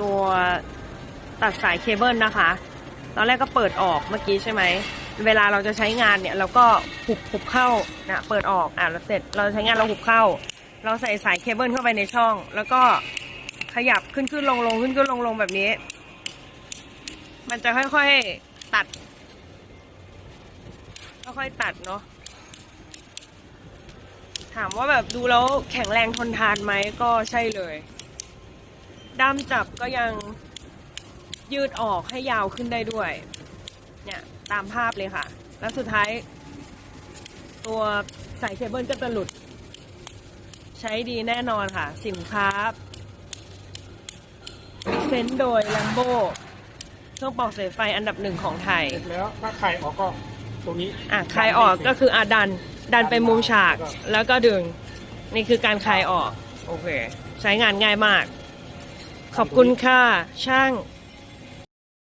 ตัวตัดสายเคเบิลนะคะ ตอนแรกก็เปิดออกเมื่อกี้ใช่ไหม เวลาเราจะใช้งานเนี่ยเราก็หุบหุบเข้านะเปิดออกอะแล้วเสร็จเราใช้งานเราหุบเข้า เราใส่สายเคเบิลเข้าไปในช่อง แล้วก็ขยับขึ้นขึ้นลงลงขึ้นขึ้นลงลงแบบนี้ มันจะค่อยๆตัดค่อยๆตัดเนาะถามว่าแบบดูแล้วแข็งแรงทนทานไหมก็ใช่เลย ด้ามจับก็ยังยืดออกให้ยาวขึ้นได้ด้วย เนี่ยตามภาพเลยค่ะ แล้วสุดท้าย ตัวสายเคเบิลก็จะหลุด ใช้ดีแน่นอนค่ะ สินค้าเซ็นโดย Lambo เครื่องปอกสายไฟอันดับหนึ่งของไทยแล้วถ้าใครออกก็ตรงนี้อะคลายออกก็คืออะดัน ดันไปมุมฉากแล้วก็ดึง นี่คือการคลายออก โอเค ใช้งานง่ายมาก ขอบคุณค่ะ ช่าง